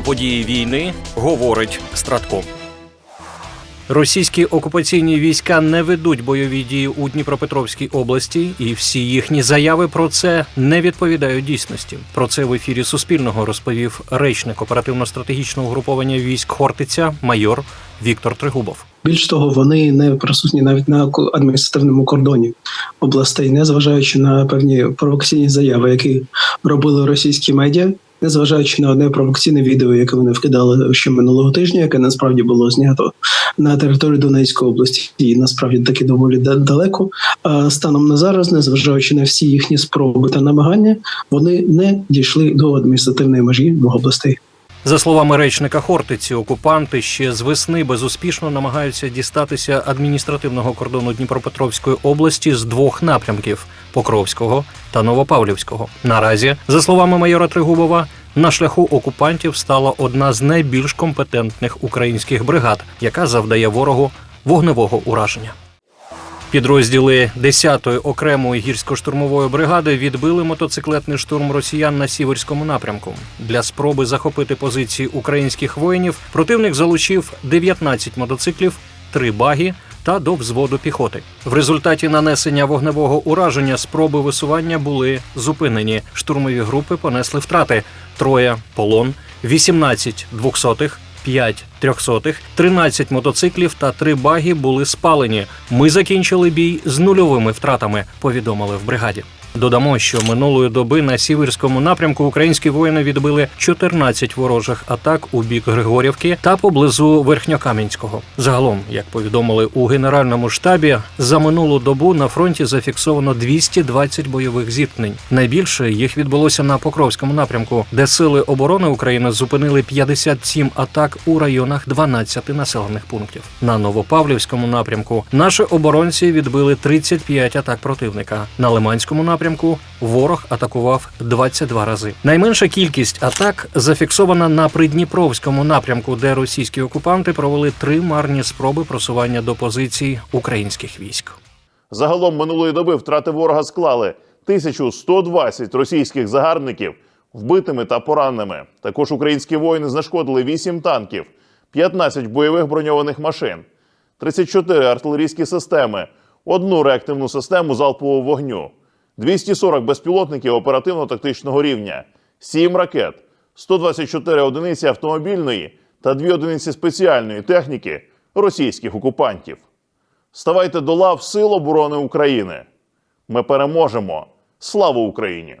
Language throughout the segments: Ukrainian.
Про події війни говорить Стратко. Російські окупаційні війська не ведуть бойові дії у Дніпропетровській області, і всі їхні заяви про це не відповідають дійсності. Про це в ефірі Суспільного розповів речник оперативно-стратегічного угруповання військ Хортиця майор Віктор Тригубов. Більш того, вони не присутні навіть на ко- адміністративному кордоні областей, незважаючи на певні провокаційні заяви, які робили російські медіа, незважаючи на одне провокаційне відео, яке вони вкидали ще минулого тижня, яке насправді було знято на території Донецької області, і насправді таки доволі да- далеко. Станом на зараз, незважаючи на всі їхні спроби та намагання, вони не дійшли до адміністративної межі двох областей. За словами речника Хортиці, окупанти ще з весни безуспішно намагаються дістатися адміністративного кордону Дніпропетровської області з двох напрямків Покровського та Новопавлівського. Наразі, за словами майора Тригубова, на шляху окупантів стала одна з найбільш компетентних українських бригад, яка завдає ворогу вогневого ураження. Підрозділи 10-ї окремої гірсько-штурмової бригади відбили мотоциклетний штурм росіян на сіверському напрямку. Для спроби захопити позиції українських воїнів противник залучив 19 мотоциклів, 3 багі та до взводу піхоти. В результаті нанесення вогневого ураження спроби висування були зупинені. Штурмові групи понесли втрати: троє полон, 18 двохсотих. 5 трьохсотих, 13 мотоциклів та 3 баги були спалені. Ми закінчили бій з нульовими втратами, повідомили в бригаді. Додамо, що минулої доби на сіверському напрямку українські воїни відбили 14 ворожих атак у бік Григорівки та поблизу Верхньокам'янського. Загалом, як повідомили у генеральному штабі, за минулу добу на фронті зафіксовано 220 бойових зіткнень. Найбільше їх відбулося на Покровському напрямку, де сили оборони України зупинили 57 атак у районах 12 населених пунктів. На Новопавлівському напрямку наші оборонці відбили 35 атак противника. На Лиманському напрямку ворог атакував 22 рази. Найменша кількість атак зафіксована на Придніпровському напрямку, де російські окупанти провели три марні спроби просування до позицій українських військ. Загалом минулої доби втрати ворога склали 1120 російських загарбників вбитими та пораненими. Також українські воїни знешкодили 8 танків, 15 бойових броньованих машин, 34 артилерійські системи, одну реактивну систему залпового вогню, 240 безпілотників оперативно-тактичного рівня, 7 ракет, 124 одиниці автомобільної та 2 одиниці спеціальної техніки російських окупантів. Ставайте до лав Сил оборони України. Ми переможемо. Слава Україні!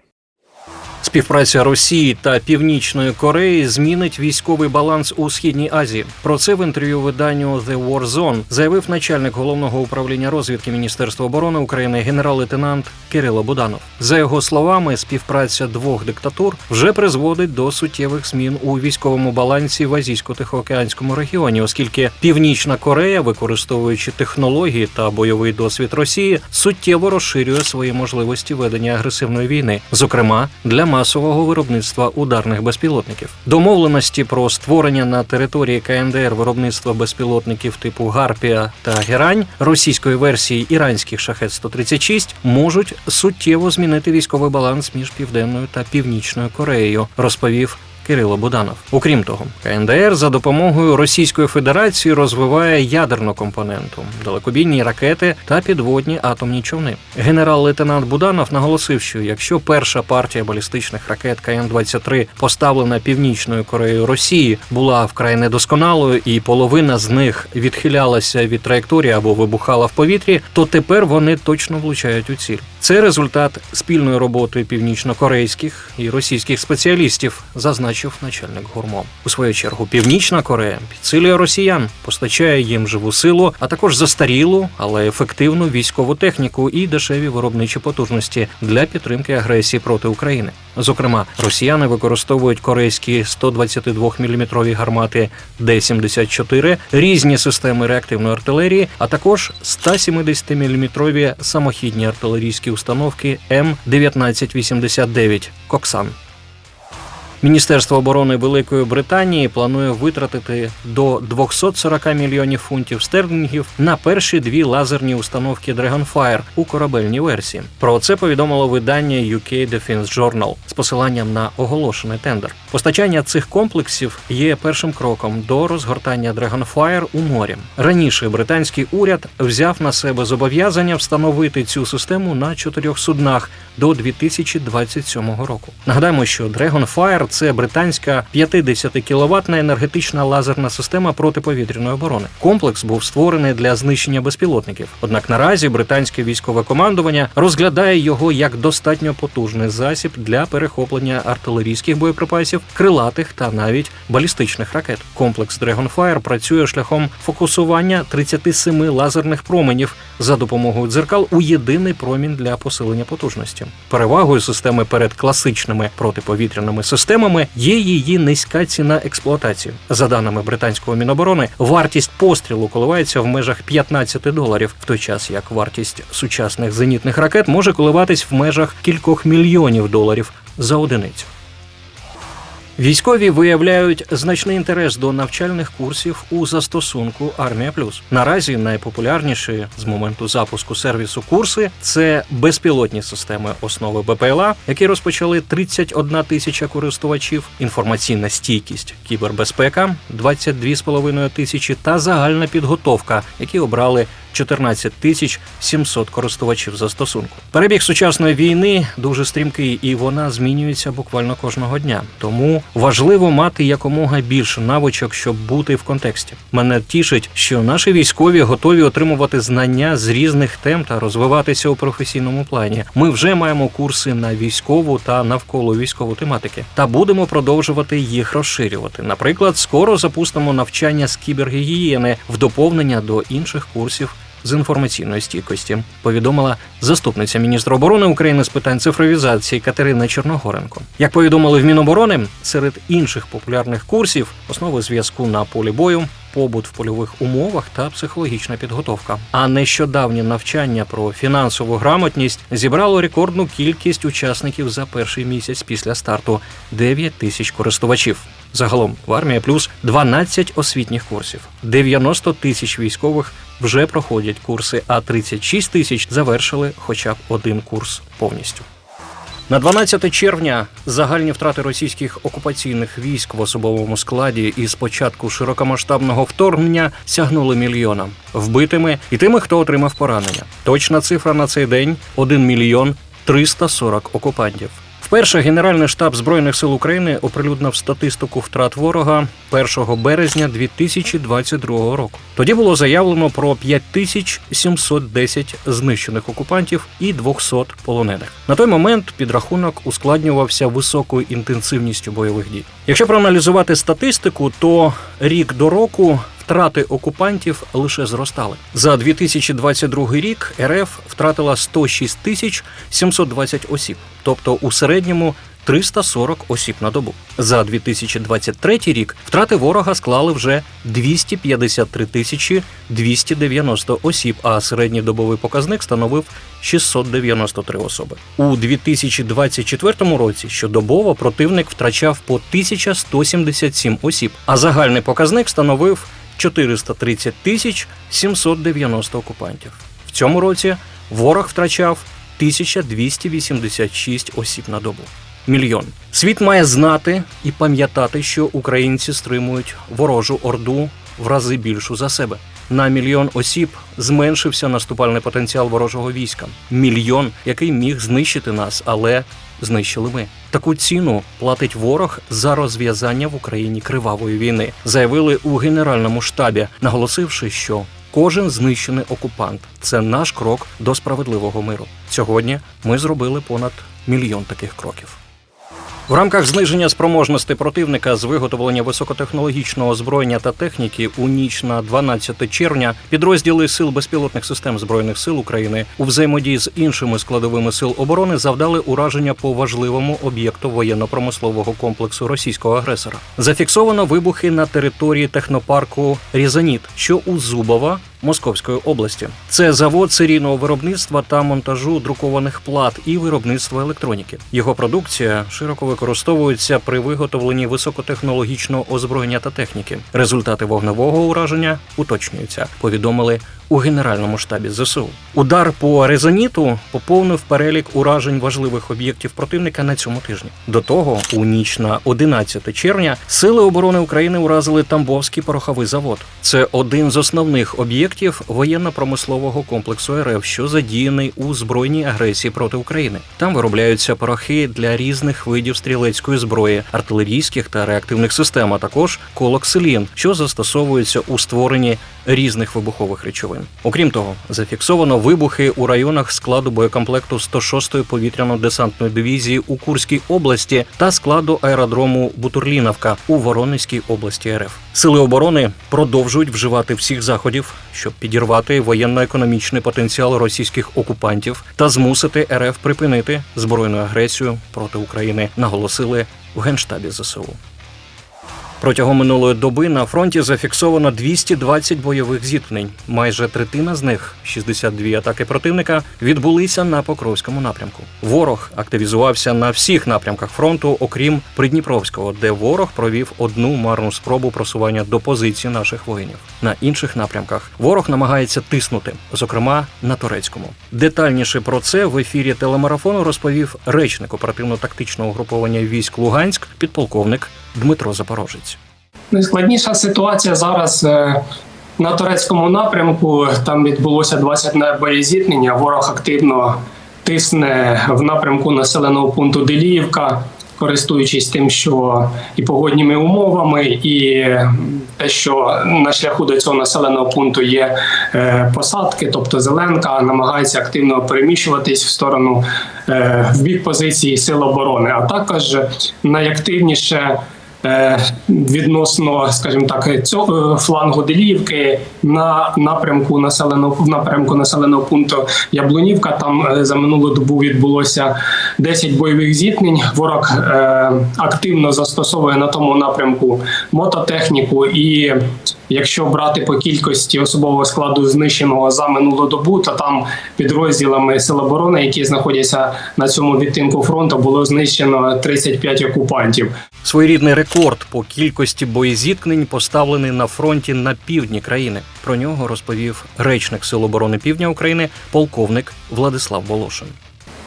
Співпраця Росії та Північної Кореї змінить військовий баланс у східній Азії. Про це в інтерв'ю виданню The War Zone заявив начальник головного управління розвідки Міністерства оборони України генерал-лейтенант Кирило Буданов. За його словами, співпраця двох диктатур вже призводить до суттєвих змін у військовому балансі в азійсько-тихоокеанському регіоні, оскільки Північна Корея, використовуючи технології та бойовий досвід Росії, суттєво розширює свої можливості ведення агресивної війни, зокрема для масового виробництва ударних безпілотників. Домовленості про створення на території КНДР виробництва безпілотників типу Гарпія та Герань російської версії іранських шахет 136 можуть суттєво змінити військовий баланс між південною та північною Кореєю, розповів. Кирило Буданов. Окрім того, КНДР за допомогою Російської Федерації розвиває ядерну компоненту, далекобійні ракети та підводні атомні човни. Генерал-лейтенант Буданов наголосив, що якщо перша партія балістичних ракет КН-23, поставлена північною Кореєю Росії, була вкрай недосконалою, і половина з них відхилялася від траєкторії або вибухала в повітрі, то тепер вони точно влучають у ціль. Це результат спільної роботи північно-корейських і російських спеціалістів, зазначив начальник гурмом. У свою чергу, Північна Корея підсилює росіян, постачає їм живу силу, а також застарілу, але ефективну військову техніку і дешеві виробничі потужності для підтримки агресії проти України. Зокрема, росіяни використовують корейські 122 мм гармати Д-74, різні системи реактивної артилерії, а також 170 мм самохідні артилерійські установки М-1989 Коксан. Міністерство оборони Великої Британії планує витратити до 240 мільйонів фунтів стерлінгів на перші дві лазерні установки Dragonfire у корабельній версії. Про це повідомило видання UK Defense Journal з посиланням на оголошений тендер. Постачання цих комплексів є першим кроком до розгортання Dragonfire у морі. Раніше британський уряд взяв на себе зобов'язання встановити цю систему на чотирьох суднах до 2027 року. Нагадаємо, що Dragonfire – це британська 50 кіловатна енергетична лазерна система протиповітряної оборони. Комплекс був створений для знищення безпілотників. Однак наразі британське військове командування розглядає його як достатньо потужний засіб для перехоплення артилерійських боєприпасів, крилатих та навіть балістичних ракет. Комплекс Dragonfire працює шляхом фокусування 37 лазерних променів за допомогою дзеркал у єдиний промінь для посилення потужності. Перевагою системи перед класичними протиповітряними системами є її низька ціна експлуатації. За даними британського міноборони, вартість пострілу коливається в межах 15 доларів, в той час як вартість сучасних зенітних ракет може коливатись в межах кількох мільйонів доларів за одиницю. Військові виявляють значний інтерес до навчальних курсів у застосунку Армія Плюс. Наразі найпопулярніші з моменту запуску сервісу курси це безпілотні системи основи БПЛА, які розпочали 31 тисяча користувачів, інформаційна стійкість, кібербезпека 22,5 тисячі та загальна підготовка, які обрали 14 тисяч 700 користувачів застосунку. Перебіг сучасної війни дуже стрімкий, і вона змінюється буквально кожного дня. Тому важливо мати якомога більше навичок, щоб бути в контексті. Мене тішить, що наші військові готові отримувати знання з різних тем та розвиватися у професійному плані. Ми вже маємо курси на військову та навколо військову тематики, та будемо продовжувати їх розширювати. Наприклад, скоро запустимо навчання з кібергігієни в доповнення до інших курсів з інформаційної стійкості, повідомила заступниця міністра оборони України з питань цифровізації Катерина Чорногоренко. Як повідомили в Міноборони, серед інших популярних курсів основи зв'язку на полі бою. Побут в польових умовах та психологічна підготовка. А нещодавнє навчання про фінансову грамотність зібрало рекордну кількість учасників за перший місяць після старту 9 тисяч користувачів. Загалом в армія плюс 12 освітніх курсів, 90 тисяч військових вже проходять курси, а 36 тисяч завершили хоча б один курс повністю. На 12 червня загальні втрати російських окупаційних військ в особовому складі із початку широкомасштабного вторгнення сягнули мільйона вбитими і тими, хто отримав поранення. Точна цифра на цей день 1 мільйон 340 окупантів. Вперше Генеральний штаб збройних сил України оприлюднив статистику втрат ворога 1 березня 2022 року. Тоді було заявлено про 5710 знищених окупантів і 200 полонених. На той момент підрахунок ускладнювався високою інтенсивністю бойових дій. Якщо проаналізувати статистику, то рік до року втрати окупантів лише зростали. За 2022 рік РФ втратила 106 тисяч 720 осіб, тобто у середньому 340 осіб на добу. За 2023 рік втрати ворога склали вже 253 тисячі 290 осіб, а середній добовий показник становив 693 особи. У 2024 році щодобово противник втрачав по 1177 осіб, а загальний показник становив 430 тисяч 790 окупантів. В цьому році ворог втрачав 1286 осіб на добу. Мільйон. Світ має знати і пам'ятати, що українці стримують ворожу орду в рази більшу за себе. На мільйон осіб зменшився наступальний потенціал ворожого війська. Мільйон, який міг знищити нас, але знищили ми. Таку ціну платить ворог за розв'язання в Україні кривавої війни, заявили у генеральному штабі, наголосивши, що кожен знищений окупант це наш крок до справедливого миру. Сьогодні ми зробили понад мільйон таких кроків. В рамках зниження спроможності противника з виготовлення високотехнологічного озброєння та техніки у ніч на 12 червня підрозділи сил безпілотних систем збройних сил України у взаємодії з іншими складовими сил оборони завдали ураження по важливому об'єкту воєнно-промислового комплексу російського агресора. Зафіксовано вибухи на території технопарку Різаніт, що у Зубова Московської області. Це завод серійного виробництва та монтажу друкованих плат і виробництва електроніки. Його продукція широко використовується при виготовленні високотехнологічного озброєння та техніки. Результати вогневого ураження уточнюються. Повідомили у генеральному штабі ЗСУ. Удар по резоніту поповнив перелік уражень важливих об'єктів противника на цьому тижні. До того, у ніч на 11 червня сили оборони України уразили Тамбовський пороховий завод. Це один з основних об'єктів воєнно-промислового комплексу РФ, що задіяний у збройній агресії проти України. Там виробляються порохи для різних видів стрілецької зброї, артилерійських та реактивних систем, а також колоксилін, що застосовуються у створенні різних вибухових речовин. Окрім того, зафіксовано вибухи у районах складу боєкомплекту 106-ї повітряно-десантної дивізії у Курській області та складу аеродрому Бутурліновка у Воронезькій області РФ. Сили оборони продовжують вживати всіх заходів, щоб підірвати воєнно-економічний потенціал російських окупантів та змусити РФ припинити збройну агресію проти України, наголосили в генштабі ЗСУ. Протягом минулої доби на фронті зафіксовано 220 бойових зіткнень. Майже третина з них, 62 атаки противника, відбулися на Покровському напрямку. Ворог активізувався на всіх напрямках фронту, окрім Придніпровського, де ворог провів одну марну спробу просування до позицій наших воїнів. На інших напрямках ворог намагається тиснути, зокрема на турецькому. Детальніше про це в ефірі телемарафону розповів речник оперативно-тактичного угруповання військ Луганськ, підполковник Дмитро Запорожець. Найскладніша ситуація зараз е, на турецькому напрямку. Там відбулося 20 боєзіткнення. Ворог активно тисне в напрямку населеного пункту Деліївка, користуючись тим, що і погодніми умовами, і те, що на шляху до цього населеного пункту є е, посадки, тобто зеленка, намагається активно переміщуватись в сторону е, в бік позиції сил оборони, а також найактивніше. Е, відносно, скажімо так, цього е, флангу Деліївки на напрямку населеного в напрямку населеного пункту Яблунівка. Там е, за минулу добу відбулося 10 бойових зіткнень. Ворог активно застосовує на тому напрямку мототехніку і. Якщо брати по кількості особового складу знищеного за минулу добу, то там підрозділами Сил оборони, які знаходяться на цьому відтинку фронту, було знищено 35 окупантів. Своєрідний рекорд по кількості боєзіткнень поставлений на фронті на півдні країни. Про нього розповів речник Сил оборони Півдня України, полковник Владислав Волошин.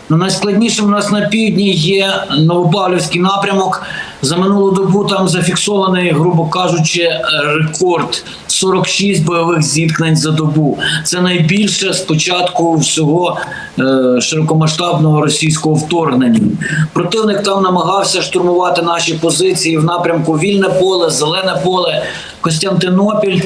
Ну, найскладнішим у нас на півдні є Новопавлівський напрямок. За минулу добу там зафіксований, грубо кажучи, рекорд 46 бойових зіткнень за добу. Це найбільше з початку всього е, широкомасштабного російського вторгнення. Противник там намагався штурмувати наші позиції в напрямку Вільне поле, Зелене поле, Костянтинопіль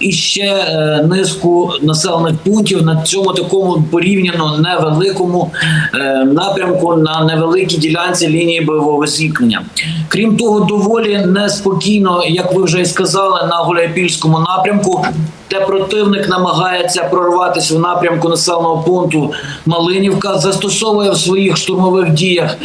і ще е, низку населених пунктів на цьому такому порівняно невеликому е, напрямку на невеликій ділянці лінії бойового зіткнення. Крім того, доволі неспокійно, як ви вже і сказали, на Гуляйпільському напрямку. Де противник намагається прорватися в напрямку населеного пункту Малинівка, застосовує в своїх штурмових діях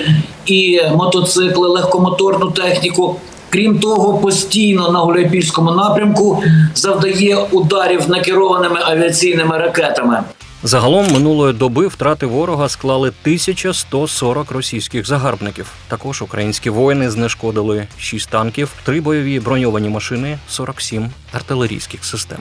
і мотоцикли, легкомоторну техніку. Крім того, постійно на Гуляйпільському напрямку завдає ударів накерованими авіаційними ракетами. Загалом минулої доби втрати ворога склали 1140 російських загарбників. Також українські воїни знешкодили 6 танків, 3 бойові броньовані машини, 47 артилерійських систем.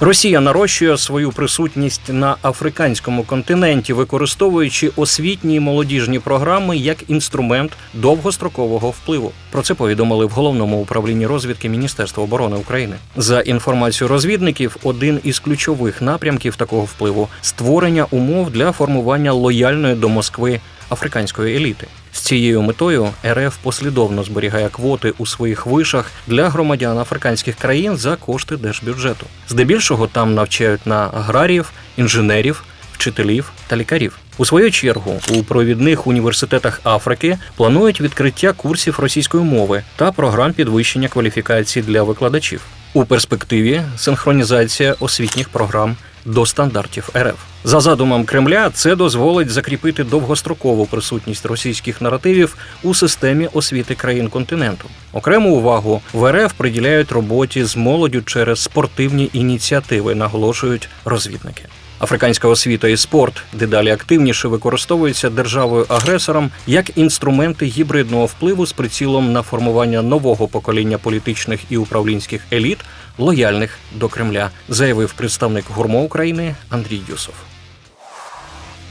Росія нарощує свою присутність на африканському континенті, використовуючи освітні і молодіжні програми як інструмент довгострокового впливу. Про це повідомили в головному управлінні розвідки Міністерства оборони України. За інформацією розвідників, один із ключових напрямків такого впливу створення умов для формування лояльної до Москви африканської еліти. З цією метою РФ послідовно зберігає квоти у своїх вишах для громадян африканських країн за кошти держбюджету. Здебільшого там навчають на аграріїв, інженерів, вчителів та лікарів. У свою чергу у провідних університетах Африки планують відкриття курсів російської мови та програм підвищення кваліфікації для викладачів. У перспективі синхронізація освітніх програм до стандартів РФ. За задумом Кремля, це дозволить закріпити довгострокову присутність російських наративів у системі освіти країн континенту. Окрему увагу в РФ приділяють роботі з молоддю через спортивні ініціативи, наголошують розвідники. Африканська освіта і спорт дедалі активніше використовуються державою-агресором як інструменти гібридного впливу з прицілом на формування нового покоління політичних і управлінських еліт, лояльних до Кремля, заявив представник гурмо України Андрій Юсов.